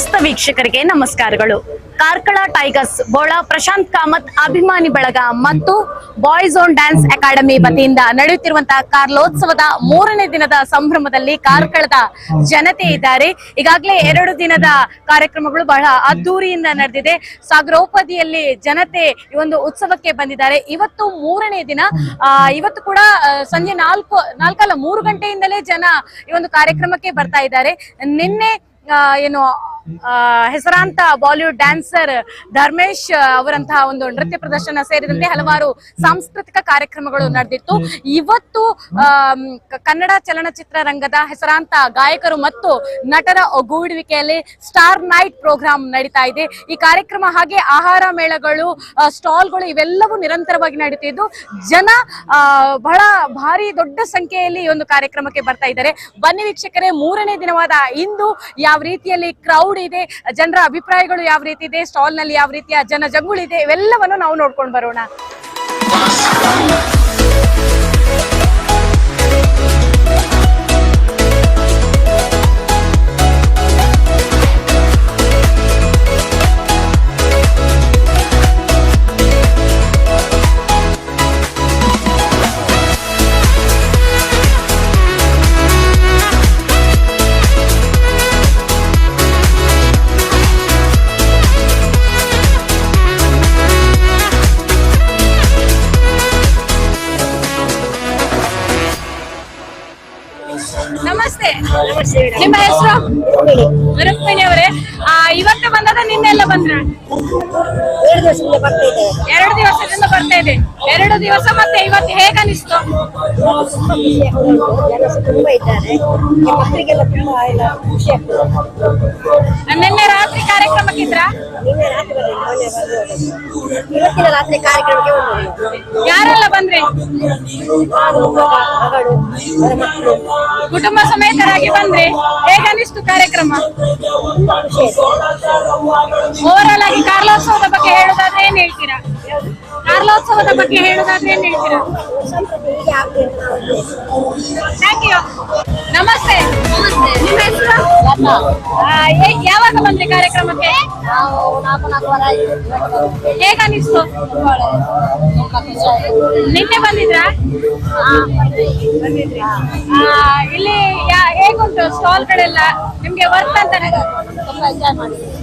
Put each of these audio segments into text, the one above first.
ಸಮಸ್ತ ವೀಕ್ಷಕರಿಗೆ ನಮಸ್ಕಾರಗಳು. ಕಾರ್ಕಳ ಟೈಗರ್ಸ್, ಬೋಳ ಪ್ರಶಾಂತ್ ಕಾಮತ್, ಅಭಿಮಾನಿ ಬಳಗ ಮತ್ತು ಬಾಯ್ಸ್ ಓನ್ ಡ್ಯಾನ್ಸ್ ಅಕಾಡೆಮಿ ವತಿಯಿಂದ ನಡೆಯುತ್ತಿರುವಂತಹ ಕಾರ್ಲೋತ್ಸವದ ಮೂರನೇ ದಿನದ ಸಂಭ್ರಮದಲ್ಲಿ ಕಾರ್ಕಳದ ಜನತೆ ಇದ್ದಾರೆ. ಈಗಾಗಲೇ ಎರಡು ದಿನದ ಕಾರ್ಯಕ್ರಮಗಳು ಬಹಳ ಅದ್ದೂರಿಯಿಂದ ನಡೆದಿದೆ. ಸಾಗರೋಪದಿಯಲ್ಲಿ ಜನತೆ ಈ ಒಂದು ಉತ್ಸವಕ್ಕೆ ಬಂದಿದ್ದಾರೆ. ಇವತ್ತು ಮೂರನೇ ದಿನ ಇವತ್ತು ಕೂಡ ಸಂಜೆ ನಾಲ್ಕು, ನಾಲ್ಕಲ್ಲ ಮೂರು ಗಂಟೆಯಿಂದಲೇ ಜನ ಈ ಒಂದು ಕಾರ್ಯಕ್ರಮಕ್ಕೆ ಬರ್ತಾ ಇದ್ದಾರೆ. ನಿನ್ನೆ ಏನು ಹೆಸರಾಂತ ಬಾಲಿವುಡ್ ಡ್ಯಾನ್ಸರ್ ಧರ್ಮೇಶ್ ಅವರಂತಹ ಒಂದು ನೃತ್ಯ ಪ್ರದರ್ಶನ ಸೇರಿದಂತೆ ಹಲವಾರು ಸಾಂಸ್ಕೃತಿಕ ಕಾರ್ಯಕ್ರಮಗಳು ನಡೆದಿತ್ತು. ಇವತ್ತು ಕನ್ನಡ ಚಲನಚಿತ್ರ ರಂಗದ ಹೆಸರಾಂತ ಗಾಯಕರು ಮತ್ತು ನಟರ ಒಗ್ಗೂಡುವಿಕೆಯಲ್ಲಿ ಸ್ಟಾರ್ ನೈಟ್ ಪ್ರೋಗ್ರಾಮ್ ನಡೀತಾ ಇದೆ. ಈ ಕಾರ್ಯಕ್ರಮ ಹಾಗೆ ಆಹಾರ ಮೇಳಗಳು ಸ್ಟಾಲ್ಗಳು ಇವೆಲ್ಲವೂ ನಿರಂತರವಾಗಿ ನಡೀತಿದ್ದು. ಜನ ಬಹಳ ಭಾರಿ ದೊಡ್ಡ ಸಂಖ್ಯೆಯಲ್ಲಿ ಈ ಒಂದು ಕಾರ್ಯಕ್ರಮಕ್ಕೆ ಬರ್ತಾ ಇದ್ದಾರೆ. ಬನ್ನಿ ವೀಕ್ಷಕರೇ, ಮೂರನೇ ದಿನವಾದ ಇಂದು ಯಾವ ರೀತಿಯಲ್ಲಿ ಕ್ರೌಡ್ ಇದೆ. ಜನರ ಅಭಿಪ್ರಾಯಗಳು ಯಾವ ರೀತಿ ಇದೆ? ಸ್ಟಾಲ್ನಲ್ಲಿ ಯಾವ ರೀತಿಯ ಜನ ಜಂಗುಳಿದೆ ಇವೆಲ್ಲವನ್ನು ನಾವು ನೋಡ್ಕೊಂಡು ಬರೋಣ. ದಿವಸ ಮತ್ತೆ ಇವತ್ತು ಹೇಗನಿಸ್ತು ಆಗ್ತದೆ ನಿನ್ನೆ ರಾತ್ರಿ ಕಾರ್ಯಕ್ರಮಕ್ಕಿದ್ರ ರಾತ್ರಿ ಇವತ್ತಿನ ರಾತ್ರಿ ಕಾರ್ಯಕ್ರಮಕ್ಕೆ ಯಾರೆಲ್ಲ ಬಂದ್ರಿ? ಕುಟುಂಬ ಸಮೇತರಾಗಿ ಬಂದ್ರಿ. ಹೇಗನಿಸ್ತು ಕಾರ್ಯಕ್ರಮ? ಓವರ್ ಆಲ್ ಆಗಿ ಕಾರ್ಲೋತ್ಸವದ ಬಗ್ಗೆ ಹೇಳೋದಾದ್ರೆ ಏನ್ ಹೇಳ್ತೀರಾ? ಕಾರ್ಲೋತ್ಸವದ ಬಗ್ಗೆ ಹೇಳೋದಾದ್ರೆ ಏನ್ ಹೇಳ್ತೀರಾ? ಅಂತ ಥ್ಯಾಂಕ್ ಯು ನಮಸ್ತೆ. ನಿಮ್ಮ ಹೆಸರು? ಯಾವಾಗ ಬಂದ್ರಿ ಕಾರ್ಯಕ್ರಮಕ್ಕೆ? ಆಯ್ತು ನಿನ್ನೆ ಬಂದಿದ್ರಾ? ಇಲ್ಲಿ ಯಾ- ಹೇಗುಂಟು? ಸ್ಟಾಲ್ ಗಳೆಲ್ಲ? ನಿಮ್ಗೆ ವರ್ತ್ ಅಂತಾನೆ ತುಂಬಾ ಎಂಜಾಯ್ ಮಾಡಿದ್ವಿ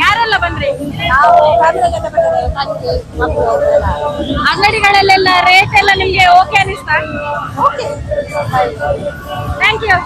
ಯಾರೆಲ್ಲ ಬಂದ್ರಿ? ಅಂಗಡಿಗಳಲ್ಲೆಲ್ಲ ರೇಟ್ ಎಲ್ಲ ನಿಮ್ಗೆ ಓಕೆ ಅನಿಸ್ತಾ? ಥ್ಯಾಂಕ್ ಯು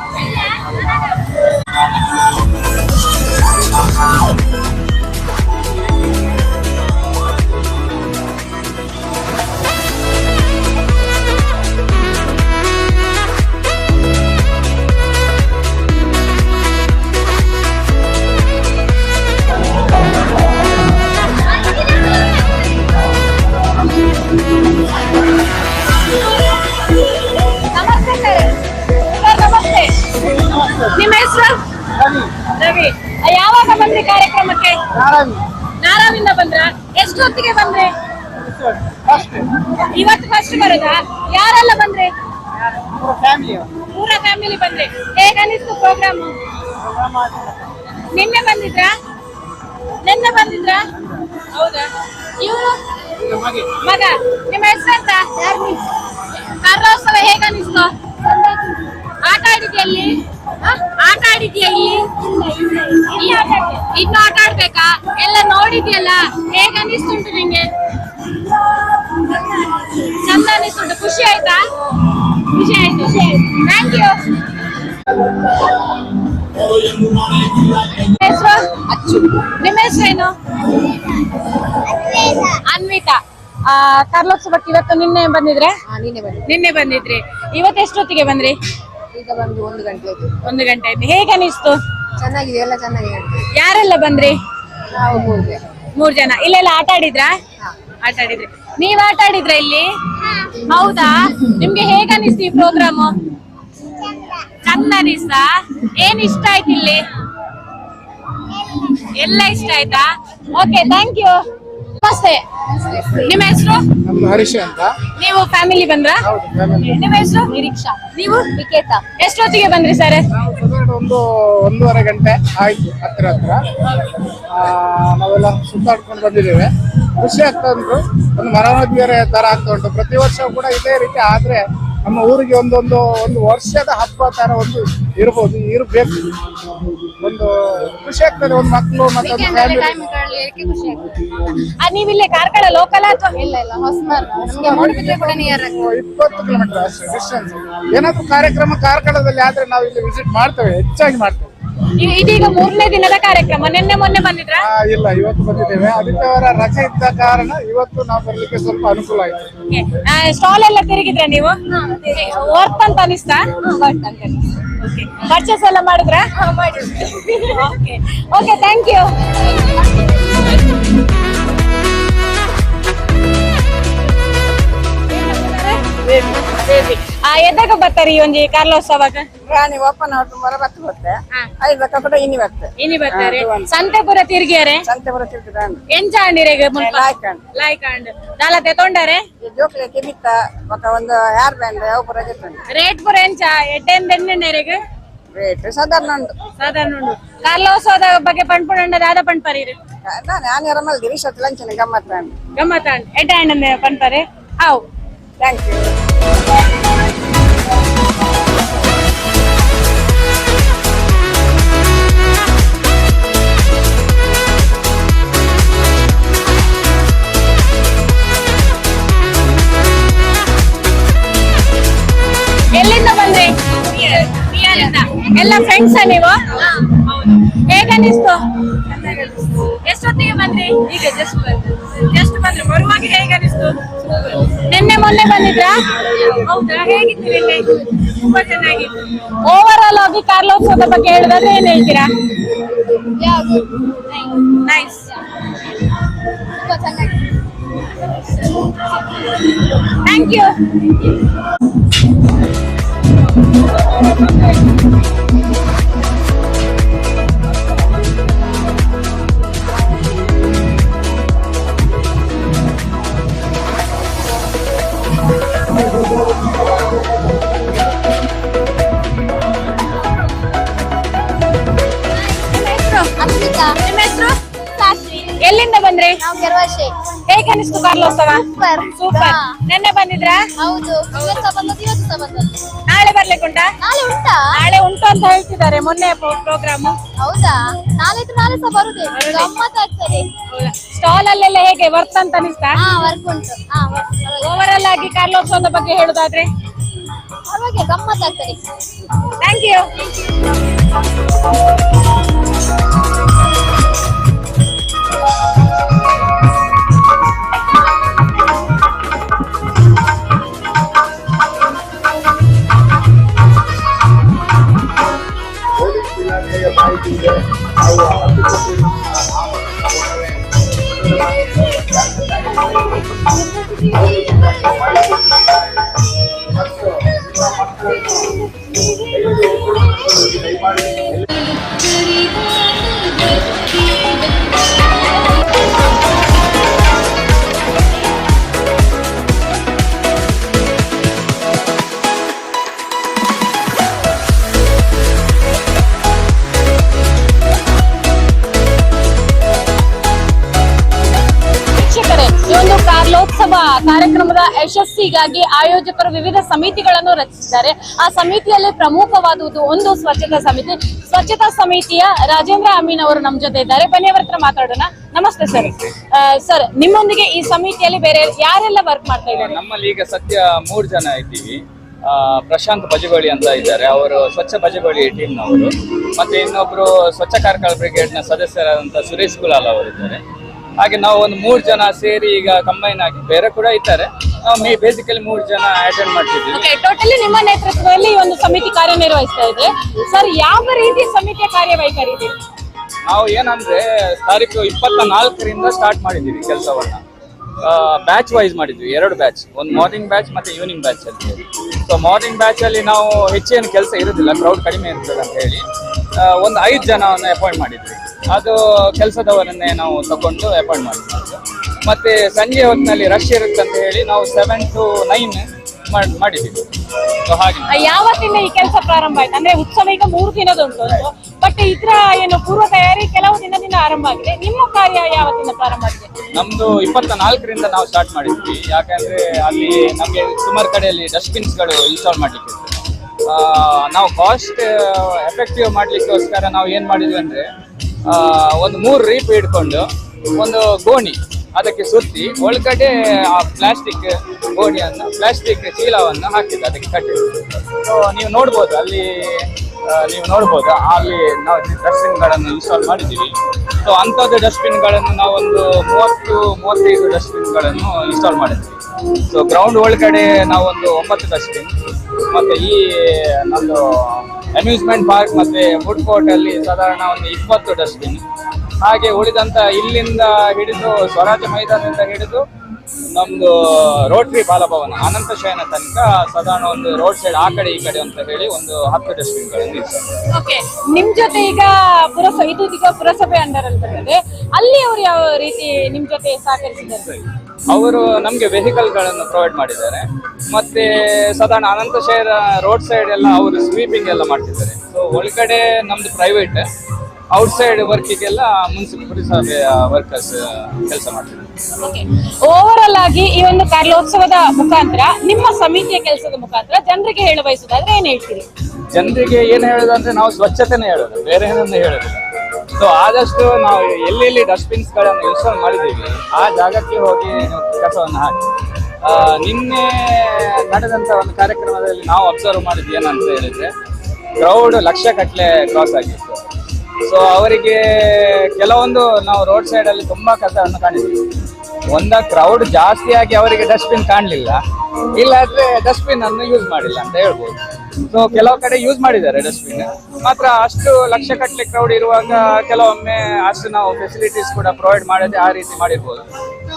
ನಿನ್ನೆ ಬಂದಿದ್ರಾ? ನಿನ್ನೆ ಬಂದಿದ್ರಾ? ಹೌದಾ? ಇವರು? ಮಗ, ನಿಮ್ಮ ಹೆಸರೆಂತ ಕಾರ್ಲೋತ್ಸವ ಹೇಗನಿಸ್ತು ಆಟ ಆಡಿದ್ಯಾ ಇಲ್ಲಿ ಆ? ಆಟ ಆಡಿದ್ಯಾ ಇಲ್ಲಿ ಇನ್ನು ಆಟ ಆಡ್ಬೇಕಾ? ಎಲ್ಲ ನೋಡಿದ್ಯಲ್ಲ? ಹೇಗನಿಸ್ತುಂಟು ನಿಂಗೆ? ಚಂದ ಅನಿಸ್ತುಂಟು ಖುಷಿ ಆಯ್ತಾ? ಖುಷಿ ಆಯ್ತು. ಥ್ಯಾಂಕ್ ಯು ಅಚ್ಚು ನಿಮ್ಮ ಹೆಸರೇನು ಅನ್ವಿತಾ. ಆ, ಕಾರ್ಲೋತ್ಸವಕ್ಕೆ ಇವತ್ತು ನಿನ್ನೆ ಬಂದಿದ್ರೆ? ನಿನ್ನೆ ಬಂದಿದ್ರಿ. ಇವತ್ತು ಎಷ್ಟೊತ್ತಿಗೆ ಬಂದ್ರಿ? ಈಗ ಬಂದು ಒಂದು ಗಂಟೆ ಆಯ್ತು. ಒಂದು ಗಂಟೆ ಆಯ್ತು. ಹೇಗನಿಸ್ತು ಚೆನ್ನಾಗಿದೆ ಎಲ್ಲ ಚೆನ್ನಾಗಿದೆ ಯಾರೆಲ್ಲ ಬಂದ್ರಿ? ಮೂರು ಮೂರ್ಗೆ ಮೂರ್ ಜನ. ಇಲ್ಲೆಲ್ಲ ಆಟ ಆಡಿದ್ರಾ? ಆಟ ಆಡಿದ್ರಿ. ನೀವ್ ಆಟ ಆಡಿದ್ರ ಇಲ್ಲಿ? ಹೌದಾ? ನಿಮ್ಗೆ ಹೇಗನಿಸ್ತು ಈ ಪ್ರೋಗ್ರಾಮ್ ಚಂದ ಅನಿಸ್ತಾ ಏನ್ ಇಷ್ಟ ಆಯ್ತು ಇಲ್ಲಿ? ಎಲ್ಲ ಇಷ್ಟ ಆಯ್ತಾ? ಓಕೆ ಥ್ಯಾಂಕ್ ಯು ನಮಸ್ತೆ. ನಿಮ್ಮ ಹೆಸರು? ನಮ್ಮ ಹರೀಶ್ ಅಂತ. ನೀವು ಫ್ಯಾಮಿಲಿ ಬಂದ್ರ? ಹೌದು ನಿಮ್ಮ ಹೆಸರು? ನಿರೀಕ್ಷಾ. ನೀವು? ನಿಕೇತಾ ಎಷ್ಟೊತ್ತಿಗೆ ಬಂದ್ರಿ ಸರ್? ನಾವು ಒಂದು ಒಂದೂವರೆ ಗಂಟೆ ಆಯ್ತು ಹತ್ರ ಹತ್ರ. ಆ, ನಾವೆಲ್ಲ ಸುತ್ತಾಡ್ಕೊಂಡು ಬಂದಿದ್ದೇವೆ. ಖುಷಿ ಆಗ್ತಾ ಉಂಟು. ಒಂದು ಮರಮಧ್ಯರೆ ತರ ಆಗ್ತಾ ಉಂಟು. ಪ್ರತಿ ವರ್ಷ ಕೂಡ ಇದೇ ರೀತಿ ಆದ್ರೆ ನಮ್ಮ ಊರಿಗೆ ಒಂದೊಂದು ಒಂದು ವರ್ಷದ ಹಬ್ಬ ತರ ಒಂದು ಇರ್ಬೋದು ಇರಬೇಕು. ಒಂದು ಖುಷಿ ಆಗ್ತದೆ ಒಂದು ಮಕ್ಕಳು ಮತ್ತೊಂದು ಫ್ಯಾಮಿಲಿ ನೀವಿಲ್ಲೇ ಕಾರ್ಕಳ ಲೋಕಲ್ ಅಥವಾ ಇಲ್ಲ ಇಲ್ಲ ಹೊಸಮರ್ ನಮ್ಗೆ ಮೂಡುಬಿದ್ರೆ ಕೂಡ ನಿಯರ್ ಇಪ್ಪತ್ತು ಕಿಲೋಮೀಟರ್ ಅಷ್ಟೇ ಡಿಸ್ಟೆನ್ಸ್ ಏನಾದ್ರು ಕಾರ್ಯಕ್ರಮ ಕಾರ್ಕಳದಲ್ಲಿ ಆದ್ರೆ ನಾವು ಇಲ್ಲಿ ವಿಸಿಟ್ ಮಾಡ್ತೇವೆ ಹೆಚ್ಚಾಗಿ ಮಾಡ್ತೇವೆ. ಇದೀಗ ಮೂರನೇ ದಿನದ ಕಾರ್ಯಕ್ರಮ. ನಿನ್ನೆ ಮೊನ್ನೆ ಬಂದಿದ್ರ? ಇಲ್ಲ ಇವತ್ತು ಬಂದಿದ್ದೇವೆ. ಆದಿತ್ಯವಾರ ರಜೆ ಇದ್ದ ಕಾರಣ ಇವತ್ತು ನಾವು ಬರ್ಲಿಕ್ಕೆ ಸ್ವಲ್ಪ ಅನುಕೂಲ ಆಯ್ತು. ಸ್ಟಾಲ್ ಎಲ್ಲ ತಿರುಗಿದ್ರ ನೀವು? ವರ್ತ್ ಅಂತ ಅನಿಸ್ತಾ? ಪರ್ಚೇಸ್ ಎಲ್ಲ ಮಾಡಿದ್ರ? ಓಕೆ. ಥ್ಯಾಂಕ್ ಯು ಆ ಎದಾಗ ಬರ್ತಾರೆ ಈ ಒಂಜಿ ಕಾರ್ಲೋತ್ಸವಾಗ ರಾಣಿ ಓಪನ್ ಆಟು ಮರ ಬತ್ತು ಬತ್ತೆ ಐದು ಲಕ್ಷ ಕೂಡ ಇನ್ನಿ ಬತ್ತೆ ಇನಿ ಬರ್ತಾರೆ. ಸಂತೆ ಪೂರ ತಿರ್ಗಿಯಾರೆ? ಸಂತೆ ಬರ ತಿರ್ಗಿದಾಂಡು ಎಂಚ ಅಂಡಿರೆಗ್ ಲಾಯ್ಕಂಡು. ಲಾಯ್ಕಾಂಡ್. ದಾಲತೆ ತೊಂಡರೆ? ಜೋಕ್ಲೆ ಕಿಮಿತ್ತ ಮತ್ತ ಒಂದು ಹೇರ್ ಬ್ಯಾಂಡ್ ಯಾವ ಪುರ ರೇಟ್ ಪೂರ ಎಂಚ ಎಟ್ಟೆನ್ ದೆನ್ನೆರೆಗ್ ರೇಟ್ ಸಾಧಾರಣ ಉಂಟು. ಸಾಧಾರಣ ಉಂಡು ಕಾರ್ಲೋತ್ಸವದ ಬಗ್ಗೆ ಪಣ್ಪುಂಡ ದಾದ ಪಣ್ಪರಿ ನಾನು ನಾನು ಯಾರಮ್ಮಲ್ ಗಿರೀಶ್ ಹತ್ತು ಲಂಚನೆ ಗಮ್ಮತ್ ಗಮ್ಮತ್ತಾಂಡ್ ಎಡ್ಡ ಹಣ್ಣನ್ನ ಪಣ್ಪರೆ ಅವು ಥ್ಯಾಂಕ್ ಯು ಎಲ್ಲಿಂದ ಬಂದ್ರಿ. ಎಲ್ಲ ಫ್ರೆಂಡ್ಸ್ ನೀವು? ಹೇಗನ್ನಿಸ್ತು ಎಷ್ಟೊತ್ತಿಗೆ ಬಂದ್ರಿ? ಈಗ ಜಸ್ಟ್ ಜಸ್ಟ್ ಬಂದ್ರಿ ಬರುವಾಗ ಹೇಗನ್ನಿಸ್ತು ನಿನ್ನೆ ಮೊನ್ನೆ ಬಂದಿದ್ರಾ? ಹೌದಾ? ಹೇಗಿತ್ತು ನಿನ್ನೆ ತುಂಬಾ ಚೆನ್ನಾಗಿತ್ತು ಓವರ್ ಆಲ್ ಆಗಿ ಕಾರ್ಲೋತ್ಸವದ ಬಗ್ಗೆ ಹೇಳಿದ್ರೆ ಏನ್ ಹೇಳ್ತೀರಾ? ನೈಸ್ ಥ್ಯಾಂಕ್ ಯು ಅನ್ವಿತಾ ಹೇಗೆ ಅನಿಸ್ತು ಕಾರ್ಲೋತ್ಸವ? ಸೂಪರ್ ನೆನ್ನೆ ಬಂದಿದ್ರಾ? ಹೌದು. ನಾಳೆ ಬರ್ಲಿಕ್ಕುಂಟಾ? ನಾಳೆ ಉಂಟಾ? ನಾಳೆ ಉಂಟು ಅಂತ ಹೇಳ್ತಿದ್ದಾರೆ ಮೊನ್ನೆ ಪ್ರೋಗ್ರಾಮ್ ಹೌದಾ? ನಾಳೆ ನಾಳೆ ಸಹ ಬರುದೇ. ಗಮ್ಮತ್ ಆಗ್ತದೆ. ಸ್ಟಾಲ್ ಅಲ್ಲೆಲ್ಲ ಹೇಗೆ? ವರ್ತ್ ಅಂತ ಅನಿಸ್ತಾ? ಹಾ ವರ್ಕ್ ಉಂಟು. ಓವರ್ ಆಗಿ ಕಾರ್ಲೋತ್ಸವದ ಬಗ್ಗೆ ಹೇಳುದಾದ್ರೆ? ಪರವಾಗಿಲ್ಲ ಗಮ್ಮತ್ ಆಗ್ತದೆ. ಥ್ಯಾಂಕ್ ಯು ಯಶಸ್ಸಿಗಾಗಿ ಆಯೋಜಕರು ವಿವಿಧ ಸಮಿತಿಗಳನ್ನು ರಚಿಸಿದ್ದಾರೆ. ಆ ಸಮಿತಿಯಲ್ಲಿ ಪ್ರಮುಖವಾದುದು ಒಂದು ಸ್ವಚ್ಛತಾ ಸಮಿತಿ. ಸ್ವಚ್ಛತಾ ಸಮಿತಿಯ ರಾಜೇಂದ್ರ ಅಮೀನ್ ಅವರು ನಮ್ಮ ಜೊತೆ ಇದ್ದಾರೆ. ಬನ್ನಿ ಅವರ ಹತ್ರ ಮಾತಾಡೋಣ. ನಮಸ್ತೆ ಸರ್. ಸರ್ ನಿಮ್ಮೊಂದಿಗೆ ಈ ಸಮಿತಿಯಲ್ಲಿ ಬೇರೆ ಯಾರೆಲ್ಲ ವರ್ಕ್ ಮಾಡ್ತಾ ಇದ್ದಾರೆ? ನಮ್ಮಲ್ಲಿ ಈಗ ಸದ್ಯ ಮೂರು ಜನ ಇದ್ದೀವಿ. ಆ, ಪ್ರಶಾಂತ್ ಬಜಗೋಳಿ ಅಂತ ಇದ್ದಾರೆ. ಅವರು ಸ್ವಚ್ಛ ಬಜಗೋಳಿ ಟೀಮ್ನವರು ಮತ್ತೆ ಇನ್ನೊಬ್ರು ಸ್ವಚ್ಛ ಕಾರ್ಕಳ ಬ್ರಿಗೇಡ್ನ ಸದಸ್ಯರಾದಂಥ ಸುರೇಶ್ ಗುಲಾಲ್ ಅವರಿದ್ದಾರೆ. ಹಾಗೆ ನಾವು ಒಂದು ಮೂರು ಜನ ಸೇರಿ ಈಗ ಕಂಬೈನ್ ಆಗಿ ಬೇರೆ ಕೂಡ ಇದ್ದಾರೆ. ನಾವು ಮೇ ಬೇಸಿಕಲಿ ಮೂರು ಜನ ಅಟೆಂಡ್ ಮಾಡ್ತಿದ್ದೀವಿ. ಓಕೆ ಟೋಟಲಿ ನಿಮ್ಮ ನೇತೃತ್ವದಲ್ಲಿ ಈ ಒಂದು ಸಮಿತಿ ಕಾರ್ಯನಿರ್ವಹಿಸ್ತಾ ಇದೆ. ಸರ್ ಯಾವ ರೀತಿ ಸಮಿತಿಯ ಕಾರ್ಯವೈಖರಿ ಇದೆ? ನಾವು ಏನಂದ್ರೆ ತಾರೀಕು ಇಪ್ಪತ್ತ ನಾಲ್ಕರಿಂದ ಸ್ಟಾರ್ಟ್ ಮಾಡಿದ್ದೀವಿ ಕೆಲಸವನ್ನ. ಬ್ಯಾಚ್ ವೈಸ್ ಮಾಡಿದ್ವಿ ಎರಡು ಬ್ಯಾಚ್ ಒಂದು ಮಾರ್ನಿಂಗ್ ಬ್ಯಾಚ್ ಮತ್ತೆ ಈವ್ನಿಂಗ್ ಬ್ಯಾಚ್ ಅಲ್ಲಿ. ಸೊ ಮಾರ್ನಿಂಗ್ ಬ್ಯಾಚ್ ಅಲ್ಲಿ ನಾವು ಹೆಚ್ಚೇನು ಕೆಲಸ ಇರುದಿಲ್ಲ ಕ್ರೌಡ್ ಕಡಿಮೆ ಇರ್ತದೆ ಅಂತ ಹೇಳಿ ಒಂದು ಐದು ಜನವನ್ನು ಅಪಾಯಿಂಟ್ ಮಾಡಿದ್ವಿ ಅದು ಕೆಲಸದವರನ್ನೇ ನಾವು ತಗೊಂಡು ಅಪಾಯಿಂಟ್ ಮಾಡ್ತೀವಿ. ಮತ್ತೆ ಸಂಜೆ ಹೊತ್ತಿನಲ್ಲಿ ರಶ್ ಇರುತ್ತೆ ಅಂತ ಹೇಳಿ ನಾವು ಸೆವೆನ್ ಟು ನೈನ್ ಮಾಡಿದ್ದೀವಿ. ಸೊ ಹಾಗೆ ಯಾವತ್ತಿಂದ ಈ ಕೆಲಸ ಪ್ರಾರಂಭ ಆಯ್ತು? ಅಂದ್ರೆ ಉತ್ಸವ ಈಗ ಮೂರು ದಿನದುಂಟು ಬಟ್ ಇದ್ರ ಏನು ಪೂರ್ವ ತಯಾರಿ ಕೆಲವು ದಿನದಿಂದ ಆರಂಭ ಆಗಿದೆ. ನಿಮ್ಮ ಕಾರ್ಯ ಯಾವತ್ತಿಂದ ಪ್ರಾರಂಭ ಆಗಿದೆ? ನಮ್ದು ಇಪ್ಪತ್ತ ನಾಲ್ಕರಿಂದ ನಾವು ಸ್ಟಾರ್ಟ್ ಮಾಡಿದ್ವಿ. ಯಾಕಂದ್ರೆ ಅಲ್ಲಿ ನಮಗೆ ಸುಮಾರು ಕಡೆಯಲ್ಲಿ ಡಸ್ಟ್ಬಿನ್ಸ್ಗಳು ಇನ್ಸ್ಟಾಲ್ ಮಾಡ್ಲಿಕ್ಕೆ ನಾವು ಕಾಸ್ಟ್ ಎಫೆಕ್ಟಿವ್ ಮಾಡ್ಲಿಕ್ಕೋಸ್ಕರ ನಾವು ಏನ್ ಮಾಡಿದ್ವಿ ಅಂದ್ರೆ ಒಂದು ಮೂರು ರೀಪ್ ಹಿಡ್ಕೊಂಡು ಒಂದು ಗೋಣಿ ಅದಕ್ಕೆ ಸುತ್ತಿ ಒಳಗಡೆ ಆ ಪ್ಲಾಸ್ಟಿಕ್ ಗೋಣಿಯನ್ನು, ಪ್ಲಾಸ್ಟಿಕ್ ಚೀಲವನ್ನು ಹಾಕಿದ್ದು ಅದಕ್ಕೆ ಕಟ್ಟಿ ಸೊ ನೀವು ನೋಡ್ಬೋದು, ಅಲ್ಲಿ ನೀವು ನೋಡ್ಬೋದು, ಅಲ್ಲಿ ನಾವು ಡಸ್ಟ್ಬಿನ್ಗಳನ್ನು ಇನ್ಸ್ಟಾಲ್ ಮಾಡಿದ್ದೀವಿ. ಸೊ ಅಂಥದ್ದು ಡಸ್ಟ್ಬಿನ್ಗಳನ್ನು ನಾವೊಂದು ಮೂವತ್ತು, ಮೂವತ್ತೈದು ಡಸ್ಟ್ಬಿನ್ಗಳನ್ನು ಇನ್ಸ್ಟಾಲ್ ಮಾಡಿದ್ವಿ ಸೊ ಗ್ರೌಂಡ್ ಒಳಗಡೆ ನಾವೊಂದು ಒಂಬತ್ತು ಡಸ್ಟ್ಬಿನ್, ಮತ್ತು ಈ ನಮ್ಮದು ಅಮ್ಯೂಸ್ಮೆಂಟ್ ಪಾರ್ಕ್ ಮತ್ತೆ ಫುಡ್ ಕೋರ್ಟ್ ಅಲ್ಲಿ ಸಾಧಾರಣ ಒಂದು ಇಪ್ಪತ್ತು ಡಸ್ಟ್ಬಿನ್ ಹಾಗೆ ಉಳಿದಂತ ಇಲ್ಲಿಂದ ಹಿಡಿದು ಸ್ವರಾಜ ಮೈದಾನದಿಂದ ಹಿಡಿದು ನಮ್ದು ರೋಟರಿ ಬಾಲಭವನ ಅನಂತ ಶಯನ ತನಕ ಸಾಧಾರಣ ಒಂದು ರೋಡ್ ಸೈಡ್ ಆ ಕಡೆ ಈ ಕಡೆ ಅಂತ ಹೇಳಿ ಒಂದು ಹತ್ತು ಡಸ್ಟ್ಬಿನ್ಗಳಲ್ಲಿ ಓಕೆ ನಿಮ್ ಜೊತೆ ಈಗ ಪುರಸಭೆ ಇದು ಪುರಸಭೆ ಅಂಡರ್ ಅಲ್ಲಿ ಬರ್ತದೆ ಅಲ್ಲಿ ಅವರು ಯಾವ ರೀತಿ ನಿಮ್ ಜೊತೆ ಸಹಕರಿಸಿದ್ದಾರೆ? ಅವರು ನಮಗೆ ವೆಹಿಕಲ್ಗಳನ್ನು ಪ್ರೊವೈಡ್ ಮಾಡಿದ್ದಾರೆ. ಮತ್ತು ಸಾಧಾರಣ ಅನಂತ ಶಹರ ರೋಡ್ ಸೈಡ್ ಎಲ್ಲ ಅವರು ಸ್ವೀಪಿಂಗ್ ಎಲ್ಲ ಮಾಡ್ತಿದ್ದಾರೆ. ಸೊ ಒಳಗಡೆ ನಮ್ಮದು ಪ್ರೈವೇಟ್ ಔಟ್ಸೈಡ್ ವರ್ಕಿಗೆಲ್ಲ ಮುನ್ಸಿಪಲ್ ಪುರಸಭೆಯ ವರ್ಕರ್ಸ್ ಕೆಲಸ ಮಾಡ್ತಿದ್ದಾರೆ. ಓವರ್ ಆಲ್ ಆಗಿ ಈ ಒಂದು ಕಾರ್ಯೋತ್ಸವದ ಮುಖಾಂತರ ನಿಮ್ಮ ಸಮಿತಿಯ ಕೆಲಸದ ಮುಖಾಂತರ ಜನರಿಗೆ ಹೇಳ ಬಯಸುದಾದ್ರೆ ಏನ್ ಹೇಳ್ತೀರಿ? ಜನರಿಗೆ ಏನು ಹೇಳೋದಂದ್ರೆ ನಾವು ಸ್ವಚ್ಛತೆನೇ ಹೇಳೋದು ಬೇರೆ ಏನನ್ನ ಹೇಳೋದಿಲ್ಲ. ಸೊ ಆದಷ್ಟು ನಾವು ಎಲ್ಲೆಲ್ಲಿ ಡಸ್ಟ್ಬಿನ್ಸ್ಗಳನ್ನು ಇನ್ಸ್ಟಾಲ್ ಮಾಡಿದ್ದೀವಿ, ಆ ಜಾಗಕ್ಕೆ ಹೋಗಿ ಕಸವನ್ನು ಹಾಕಿ. ನಿನ್ನೆ ನಡೆದಂತ ಒಂದು ಕಾರ್ಯಕ್ರಮದಲ್ಲಿ ನಾವು ಅಬ್ಸರ್ವ್ ಮಾಡಿದ್ವಿ ಏನಂತ ಹೇಳಿದ್ರೆ ಕ್ರೌಡ್ ಲಕ್ಷ ಕ್ರಾಸ್ ಆಗಿತ್ತು. ಸೊ ಅವರಿಗೆ ಕೆಲವೊಂದು ನಾವು ರೋಡ್ ಸೈಡ್ ಅಲ್ಲಿ ತುಂಬಾ ಕಸವನ್ನು ಕಾಣಿದ್ವಿ ಒಂದ ಕ್ರೌಡ್ ಜಾಸ್ತಿಯಾಗಿ ಅವರಿಗೆ ಡಸ್ಟ್ಬಿನ್ ಕಾಣಲಿಲ್ಲ. ಇಲ್ಲಾದ್ರೆ ಡಸ್ಟ್ಬಿನ್ ಅನ್ನು ಯೂಸ್ ಮಾಡಿಲ್ಲ ಅಂತ ಹೇಳ್ಬೋದು. ಸೊ ಕೆಲವು ಕಡೆ ಯೂಸ್ ಮಾಡಿದ್ದಾರೆ ಡಸ್ಟ್ಬಿನ್ ಮಾತ್ರ ಅಷ್ಟು ಲಕ್ಷ ಕಟ್ಟಲೆ ಕ್ರೌಡ್ ಇರುವಾಗ ಕೆಲವೊಮ್ಮೆ ಅಷ್ಟು ನಾವು ಫೆಸಿಲಿಟೀಸ್ ಕೂಡ ಪ್ರೊವೈಡ್ ಮಾಡದೆ ಆ ರೀತಿ ಮಾಡಿರ್ಬೋದು.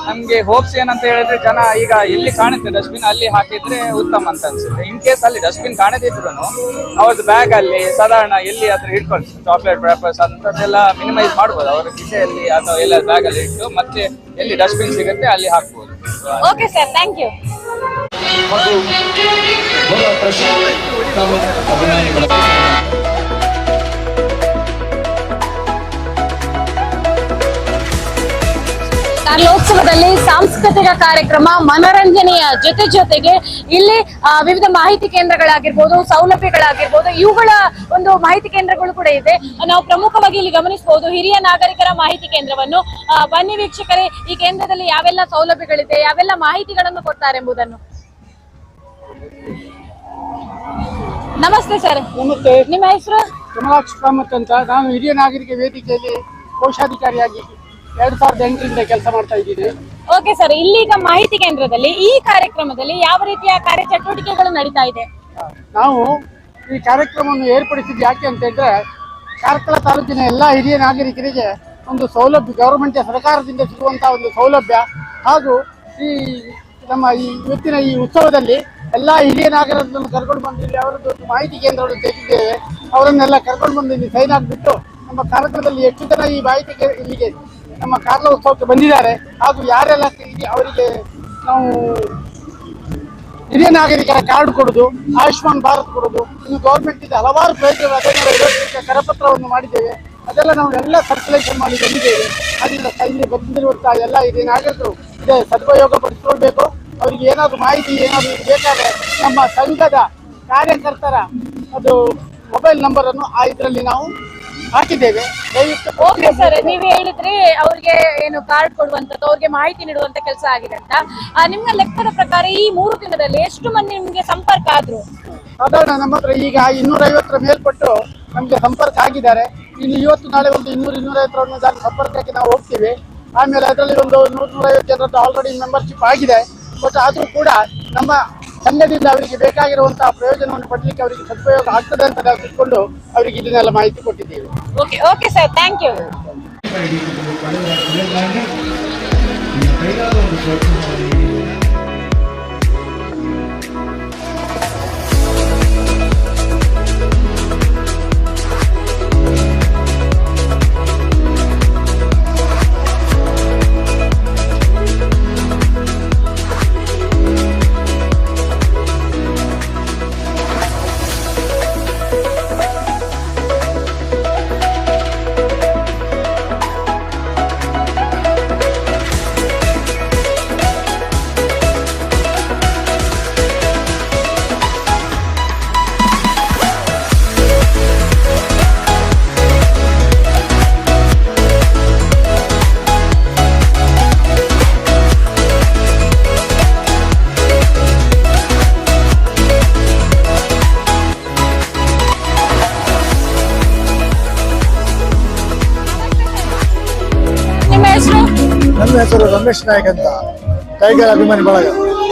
ನಮ್ಗೆ ಹೋಪ್ಸ್ ಏನಂತ ಹೇಳಿದ್ರೆ ಜನ ಈಗ ಎಲ್ಲಿ ಕಾಣುತ್ತೆ ಡಸ್ಟ್ಬಿನ್ ಅಲ್ಲಿ ಹಾಕಿದ್ರೆ ಉತ್ತಮ ಅಂತ ಅನ್ಸುತ್ತೆ. ಇನ್ ಕೇಸ್ ಅಲ್ಲಿ ಡಸ್ಟ್ಬಿನ್ ಕಾಣದಿದ್ರು ಅವ್ರದ್ದು ಬ್ಯಾಗ್ ಅಲ್ಲಿ ಸಾಧಾರಣ ಎಲ್ಲಿ ಅದ್ರ ಇಟ್ಕೊಂಡು ಚಾಕ್ಲೇಟ್ ಪೇಪರ್ಸ್ ಅಂತದೆಲ್ಲ ಮಿನಿಮೈಸ್ ಮಾಡ್ಬೋದು. ಅವ್ರ ಕಿಸೆಯಲ್ಲಿ ಅಥವಾ ಎಲ್ಲ ಬ್ಯಾಗ್ ಅಲ್ಲಿ ಇಟ್ಟು ಮತ್ತೆ ಎಲ್ಲಿ ಡಸ್ಟ್ಬಿನ್ ಸಿಗುತ್ತೆ ಅಲ್ಲಿ ಹಾಕ್ಬೋದು. ಓಕೆ ಸರ್ ಥ್ಯಾಂಕ್ ಯು ಕಾರ್ಯೋತ್ಸವದಲ್ಲಿ ಸಾಂಸ್ಕೃತಿಕ ಕಾರ್ಯಕ್ರಮ, ಮನೋರಂಜನೆಯ ಜೊತೆ ಜೊತೆಗೆ ಇಲ್ಲಿ ವಿವಿಧ ಮಾಹಿತಿ ಕೇಂದ್ರಗಳಾಗಿರ್ಬೋದು, ಸೌಲಭ್ಯಗಳಾಗಿರ್ಬೋದು, ಇವುಗಳ ಒಂದು ಮಾಹಿತಿ ಕೇಂದ್ರಗಳು ಕೂಡ ಇದೆ. ನಾವು ಪ್ರಮುಖವಾಗಿ ಇಲ್ಲಿ ಗಮನಿಸಬಹುದು, ಹಿರಿಯ ನಾಗರಿಕರ ಮಾಹಿತಿ ಕೇಂದ್ರವನ್ನು. ಬನ್ನಿ ವೀಕ್ಷಕರೇ, ಈ ಕೇಂದ್ರದಲ್ಲಿ ಯಾವೆಲ್ಲ ಸೌಲಭ್ಯಗಳಿದೆ, ಯಾವೆಲ್ಲ ಮಾಹಿತಿಗಳನ್ನು ಕೊಡ್ತಾರೆ ಎಂಬುದನ್ನು ನಮಸ್ತೆ ಸರ್. ನಮಸ್ತೆ. ನಿಮ್ಮ ಹೆಸರು? ಕಮಲಾಕ್ಷ ಕಾಮತ್ ಅಂತ. ನಾನು ಹಿರಿಯ ನಾಗರಿಕ ವೇದಿಕೆಯಲ್ಲಿ ಕೋಶಾಧಿಕಾರಿಯಾಗಿ ಎರಡು ಸಾವಿರದ ಎಂಟರಿಂದ ಕೆಲಸ ಮಾಡ್ತಾ ಇದ್ದೀನಿ. ಓಕೆ ಸರ್ ಇಲ್ಲಿಗ ಮಾಹಿತಿ ಕೇಂದ್ರದಲ್ಲಿ ಈ ಕಾರ್ಯಕ್ರಮದಲ್ಲಿ ಯಾವ ರೀತಿಯ ಕಾರ್ಯಚಟುವಟಿಕೆಗಳು ನಡೀತಾ ಇದೆ? ನಾವು ಈ ಕಾರ್ಯಕ್ರಮವನ್ನು ಏರ್ಪಡಿಸಿದ್ದು ಯಾಕೆ ಅಂತ ಹೇಳಿದ್ರೆ ಕಾರ್ಕಳ ತಾಲೂಕಿನ ಎಲ್ಲ ಹಿರಿಯ ನಾಗರಿಕರಿಗೆ ಒಂದು ಸೌಲಭ್ಯ ಗೌರ್ಮೆಂಟ್ ಸರ್ಕಾರದಿಂದ ಸಿಗುವಂತಹ ಒಂದು ಸೌಲಭ್ಯ ಹಾಗೂ ಈ ನಮ್ಮ ಈ ಇವತ್ತಿನ ಈ ಉತ್ಸವದಲ್ಲಿ ಎಲ್ಲ ಹಿರಿಯ ನಾಗರಿಕರನ್ನು ಕರ್ಕೊಂಡು ಬಂದಿದ್ದೀವಿ ಅವರದ್ದು ಒಂದು ಮಾಹಿತಿ ಕೇಂದ್ರವನ್ನು ತೆಗೆದಿದ್ದೇವೆ ಅವರನ್ನೆಲ್ಲ ಕರ್ಕೊಂಡು ಬಂದು ಇಲ್ಲಿ ಸೈನ್ ಆಗಿಬಿಟ್ಟು ನಮ್ಮ ಕಾರ್ಯಕ್ರಮದಲ್ಲಿ ಎಷ್ಟು ಜನ ಈ ಮಾಹಿತಿ ಇಲ್ಲಿಗೆ ನಮ್ಮ ಕಾರ್ಲ ಉತ್ಸವಕ್ಕೆ ಬಂದಿದ್ದಾರೆ, ಹಾಗೂ ಯಾರೆಲ್ಲ ಅವರಿಗೆ ನಾವು ಹಿರಿಯ ನಾಗರಿಕರ ಕಾರ್ಡ್ ಕೊಡೋದು, ಆಯುಷ್ಮಾನ್ ಭಾರತ್ ಕೊಡೋದು, ಇನ್ನು ಗೌರ್ಮೆಂಟ್ ಇದೆ ಹಲವಾರು ಇರೋದಕ್ಕೆ ಕರಪತ್ರವನ್ನು ಮಾಡಿದ್ದೇವೆ, ಅದೆಲ್ಲ ನಾವು ಎಲ್ಲ ಸರ್ಕ್ಯುಲೇಷನ್ ಮಾಡಿ ಬಂದಿದ್ದೇವೆ. ಅದರಿಂದ ಸೈನ್ಯ ಬಂದಿರುವಂತಹ ಎಲ್ಲ ಹಿರಿಯ ನಾಗರಿಕರು ಇದೇ ಸದುಪಯೋಗ ಪಡಿಸಿಕೊಳ್ಬೇಕು. ಅವರಿಗೆ ಏನಾದ್ರು ಮಾಹಿತಿ ಏನಾದ್ರು ಬೇಕಾದ್ರೆ ನಮ್ಮ ಸಂಘದ ಕಾರ್ಯಕರ್ತರ ಅದು ಮೊಬೈಲ್ ನಂಬರ್ ಅನ್ನು ಆ ಇದರಲ್ಲಿ ನಾವು ಹಾಕಿದ್ದೇವೆ. ದಯವಿಟ್ಟು ಓಕೆ ಸರ್ ನೀವು ಹೇಳಿದ್ರಿ ಅವ್ರಿಗೆ ಏನು ಕಾರ್ಡ್ ಕೊಡುವಂತದ್ದು ಅವ್ರಿಗೆ ಮಾಹಿತಿ ನೀಡುವಂತ ಕೆಲಸ ಆಗಿದೆ ಅಂತ. ಆ, ನಿಮ್ಮ ಲೆಕ್ಕದ ಪ್ರಕಾರ ಈ ಮೂರು ದಿನದಲ್ಲಿ ಎಷ್ಟು ಮಂದಿ ನಿಮ್ಗೆ ಸಂಪರ್ಕ ಆದ್ರು? ಸಾಧಾರಣ ನಮ್ಮ ಹತ್ರ ಈಗ ಇನ್ನೂರ ಐವತ್ತರ ಮೇಲ್ಪಟ್ಟು ನಮಗೆ ಸಂಪರ್ಕ ಆಗಿದ್ದಾರೆ. ಇನ್ನು ಇವತ್ತು ನಾಳೆ ಒಂದು ಇನ್ನೂರು ಇನ್ನೂರೈವತ್ತರನ್ನು ಐವತ್ತರ ಸಂಪರ್ಕಕ್ಕೆ ನಾವು ಹೋಗ್ತೀವಿ. ಆಮೇಲೆ ಅದರಲ್ಲಿ ಒಂದು ನೂರ ನೂರೈವತ್ತು ಜನರದ್ದು ಆಲ್ರೆಡಿ ಮೆಂಬರ್ಶಿಪ್ ಆಗಿದೆ. ಬಟ್ ಆದರೂ ಕೂಡ ನಮ್ಮ ಸಂಘದಿಂದ ಅವರಿಗೆ ಬೇಕಾಗಿರುವಂತಹ ಪ್ರಯೋಜನವನ್ನು ಪಡಲಿಕ್ಕೆ ಅವರಿಗೆ ಸದುಪಯೋಗ ಆಗ್ತದೆ ಅಂತ ನಾವು ತಿಳ್ಕೊಂಡು ಅವರಿಗೆ ಇದನ್ನೆಲ್ಲ ಮಾಹಿತಿ ಕೊಟ್ಟಿದ್ದೀವಿ. Okay okay sir thank you ಕೈಲಾದ ಒಂದು ಹೆಸರು ರಮೇಶ್ ನಾಯಕ್ ಅಂತ. ಟೈಗರ್ ಅಭಿಮಾನಿ ಬಳಗ.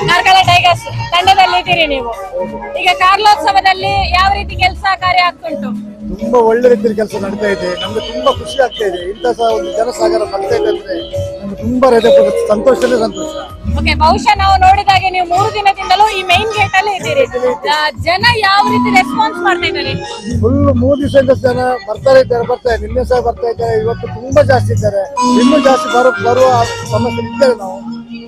ಕಾರ್ಕಳ ಟೈಗರ್ಸ್ ತಂಡದಲ್ಲಿ ಇದ್ದೀರಿ ನೀವು. ಈಗ ಕಾರ್ಲೋತ್ಸವದಲ್ಲಿ ಯಾವ ರೀತಿ ಕೆಲಸ ಕಾರ್ಯ ಆಗ್ತುಂಟು ತುಂಬಾ ಒಳ್ಳೆ ರೀತಿಯಲ್ಲಿ ಕೆಲಸ ನಡೀತಾ ಇದೆ. ನಮ್ಗೆ ತುಂಬಾ ಖುಷಿ ಆಗ್ತಾ ಇದೆ. ಇಂತ ಸಹ ಒಂದು ಜನಸಾಗರ ಬರ್ತಾ ಇದೆ ಅಂದ್ರೆ ನಮ್ಗೆ ತುಂಬಾ ಹೃದಯ ಸಂತೋಷನೇ ಸಂತೋಷ ಓಕೆ ಬಹುಶಃ ನಾವು ನೋಡಿದಾಗ ನೀವು ಮೂರು ದಿನದಿಂದಲೂ ಈ ಮೈನ್ ಗೇಟ್ ಅಲ್ಲಿ ಇದ್ದೀರಿ. ಆ, ಜನ ಯಾವ ರೀತಿ ರೆಸ್ಪಾನ್ಸ್ ಮಾಡ್ತಾ ಇದ್ದಾರೆ? ಫುಲ್ ಮೂರು ದಿವಸದಿಂದ ಜನ ಬರ್ತಾರೆ ಇದ್ದಾರೆ ಬರ್ತಾರೆ ನಿನ್ನೆ ಸಹ ಬರ್ತಾ ಇದ್ದಾರೆ. ಇವತ್ತು ತುಂಬಾ ಜಾಸ್ತಿ ಇದ್ದಾರೆ. ಇನ್ನೂ ಜಾಸ್ತಿ ಬರೋ ಬರುವ ಸಮಸ್ಯೆ ಇದ್ದೇವೆ ನಾವು.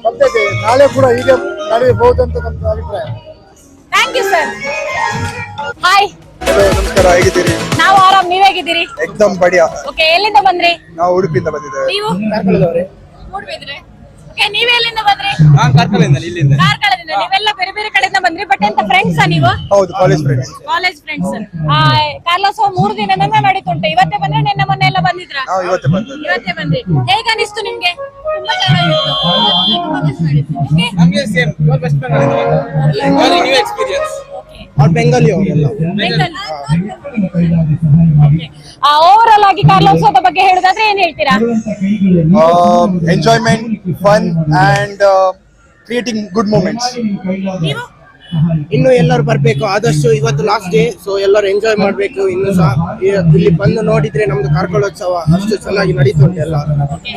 ಬರ್ತಾ ಇದ್ದೇವೆ ನಾಳೆ ಕೂಡ ಹೀಗೆ ನಡೆಯಬಹುದು ಅಂತ ನಮ್ದು ಅಭಿಪ್ರಾಯ. ಥ್ಯಾಂಕ್ ಯು ಸರ್ ಹಾಯ್ ನಮಸ್ಕಾರ ಹೇಗಿದ್ದೀರಿ? ನಾವು ಆರಾಮ್ ನೀವ್ ಹೇಗಿದ್ದೀರಿ? ಎಕ್ದಮ್ ಬಡಿಯಾ. ಓಕೆ ಎಲ್ಲಿಂದ ಬಂದ್ರಿ? ನಾವು ಉಡುಪಿಯಿಂದ ಬಂದಿದ್ದೇವೆ. ನೀವು? ಮೂಡ್ಬಿದ್ರೆ. ಓಕೆ ನೀವ್ ಎಲ್ಲಿಂದ ಬಂದ್ರಿ? ನಾನ್ ಕಾರ್ಕಳದಿಂದ ಇಲ್ಲಿಂದ. ಕಾರ್ಕಳದಿಂದ. ನೀವೆಲ್ಲ ಬೇರೆ ಬೇರೆ ಕಡೆಯಿಂದ ಬಂದ್ರಿ ಬಟ್ ಎಂತ ಫ್ರೆಂಡ್ಸ್ ನೀವು? ಹೌದು ಕಾಲೇಜ್ ಫ್ರೆಂಡ್ಸ್ ಕಾಲೇಜ್ ಫ್ರೆಂಡ್ಸ್ ಕಾರ್ಲೋತ್ಸವ ಮೂರು ದಿನದಿಂದ ನಡೀತುಂಟು ಇವತ್ತೇ ಬಂದ್ರೆ ನಿನ್ನೆ ಮೊನ್ನೆ ಎಲ್ಲ ಬಂದಿದ್ರ? ನಾವು ಇವತ್ತೇ ಬಂದ್ರಿ. ಹೇಗ ಅನಿಸ್ತು ನಿಮ್ಗೆ? ತುಂಬಾ ಚೆನ್ನಾಗಿತ್ತು. ಸೇಮ್ ಬೆಂಗಾಲ್ ನ್ಯೂ ಎಕ್ಸ್ಪೀರಿಯನ್ಸ್ ಅವ್ರು ಬೆಂಗಾಲಿ ಅವರೆಲ್ಲ ಓವರ್ ಆಗಿ ಕಾರ್ಲೋತ್ಸವದ ಬಗ್ಗೆ ಹೇಳುದಾದ್ರೆ ಏನ್ ಹೇಳ್ತೀರಾ? Enjoyment fun and creating good moments ಇನ್ನು ಎಲ್ಲರೂ ಬರ್ಬೇಕು. ಆದಷ್ಟು ಇವತ್ತು ಲಾಸ್ಟ್ ಡೇ ಸೊ ಎಲ್ಲರೂ ಎಂಜಾಯ್ ಮಾಡ್ಬೇಕು. ಇನ್ನು ಸಹ ಇಲ್ಲಿ ಬಂದು ನೋಡಿದ್ರೆ ನಮ್ದು ಕಾರ್ಕಳೋತ್ಸವ ಅಷ್ಟು ಚೆನ್ನಾಗಿ ನಡೀತುಂಟು ಎಲ್ಲ.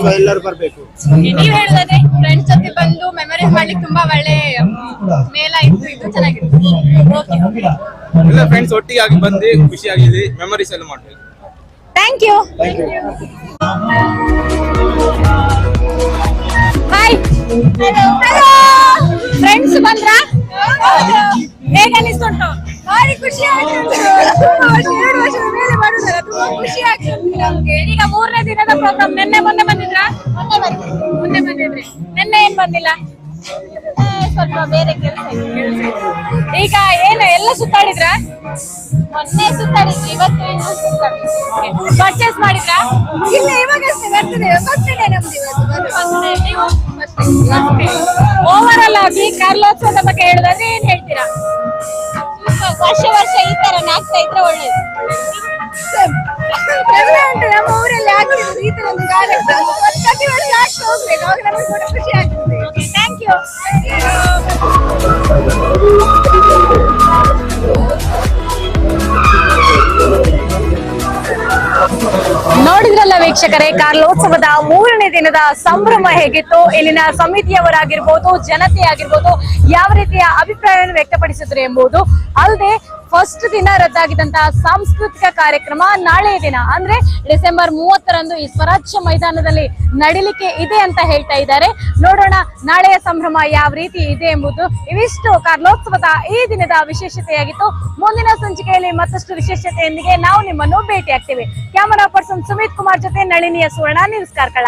ಸೊ ಎಲ್ಲರೂ ಬರ್ಬೇಕು. Okay, ನೀವ್ ಹೇಳುದಾದ್ರೆ ಫ್ರೆಂಡ್ಸ್ ಜೊತೆ ಬಂದು ಮೆಮರೀಸ್ ಮಾಡ್ಲಿಕ್ಕೆ ತುಂಬಾ ಒಳ್ಳೆ ಮೇಳ ಇತ್ತು. ಇದು ಚೆನ್ನಾಗಿತ್ತು. ಎಲ್ಲ ಫ್ರೆಂಡ್ಸ್ ಒಟ್ಟಿಗೆ ಆಗಿ ಬಂದು ಖುಷಿಯಾಗಿ ಮೆಮರೀಸ್ ಎಲ್ಲ ಮಾಡ್ಬೇಕು. ಥ್ಯಾಂಕ್ ಯು ಹಾಯ್ ಫ್ರೆಂಡ್ಸ್ ಬಂದ್ರಾ? ಹೇಗೆ ಅನಿಸ್ತುಂಟು ಭಾರಿ ಖುಷಿ ಆಗ್ತುಂಟು ಎರಡು ವರ್ಷದ ಮೇಲೆ ಮಾಡುದಲ್ಲ ತುಂಬಾ ಖುಷಿ ಆಗ್ತದೆ ಈಗ ಮೂರನೇ ದಿನದ ಪ್ರೋಗ್ರಾಮ್ ನಿನ್ನೆ ಮೊನ್ನೆ ಬಂದಿದ್ರೆ. ಮೊನ್ನೆ ಬಂದಿದ್ರಿ. ನಿನ್ನೆ ಏನ್ ಬಂದಿಲ್ಲ? ಸ್ವಲ್ಪ ಬೇರೆ ಕೆಲಸ ಈಗ ಏನು ಎಲ್ಲ ಸುತ್ತಾಡಿದ್ರ? ಮೊನ್ನೆ ಸುತ್ತಾಡಿದ್ರಿ ಇವತ್ತು ಇನ್ನು ಪರ್ಚೇಸ್ ಮಾಡಿದ್ರಾ? ಇಲ್ಲ ಇವಾಗ ಬರ್ತದೆ. ಬರ್ತದೆ ನಮ್ದು ಓವರ್ ಆಲ್ ಆಗಿ ಕಾರ್ಲೋತ್ಸವದ ಬಗ್ಗೆ ಹೇಳಿದ್ರೆ ಏನ್ ಹೇಳ್ತೀರಾ? ವರ್ಷ ವರ್ಷ ಈ ತರ ಆಗ್ತಾ ವೀಕ್ಷಕರೇ, ಕಾರ್ಲೋತ್ಸವದ ಮೂರನೇ ದಿನದ ಸಂಭ್ರಮ ಹೇಗಿತ್ತು? ಇಲ್ಲಿನ ಸಮಿತಿಯವರಾಗಿರ್ಬೋದು ಜನತೆ ಆಗಿರ್ಬೋದು ಯಾವ ರೀತಿಯ ಅಭಿಪ್ರಾಯವನ್ನು ವ್ಯಕ್ತಪಡಿಸಿದ್ರು ಎಂಬುದು ಅಲ್ಲದೆ ಫಸ್ಟ್ ದಿನ ರದ್ದಾಗಿದ್ದಂತಹ ಸಾಂಸ್ಕೃತಿಕ ಕಾರ್ಯಕ್ರಮ ನಾಳೆ ದಿನ. ಅಂದ್ರೆ ಡಿಸೆಂಬರ್ ಮೂವತ್ತರಂದು ಈ ಸ್ವರಾಜ್ಯ ಮೈದಾನದಲ್ಲಿ ನಡಿಲಿಕ್ಕೆ ಇದೆ ಅಂತ ಹೇಳ್ತಾ ಇದ್ದಾರೆ. ನೋಡೋಣ ನಾಳೆಯ ಸಂಭ್ರಮ ಯಾವ ರೀತಿ ಇದೆ ಎಂಬುದು ಇವಿಷ್ಟು ಕಾರ್ಲೋತ್ಸವದ ಈ ದಿನದ ವಿಶೇಷತೆಯಾಗಿತ್ತು. ಮುಂದಿನ ಸಂಚಿಕೆಯಲ್ಲಿ ಮತ್ತಷ್ಟು ವಿಶೇಷತೆಯೊಂದಿಗೆ ನಾವು ನಿಮ್ಮನ್ನು ಭೇಟಿ ಆಗ್ತೇವೆ ಕ್ಯಾಮರಾ ಪರ್ಸನ್ ಸುಮಿತ್ ಕುಮಾರ್ ಜೊತೆ ನಳಿನಿಯ ಸುವರ್ಣ, ನ್ಯೂಸ್ ಕಾರ್ಕಳ.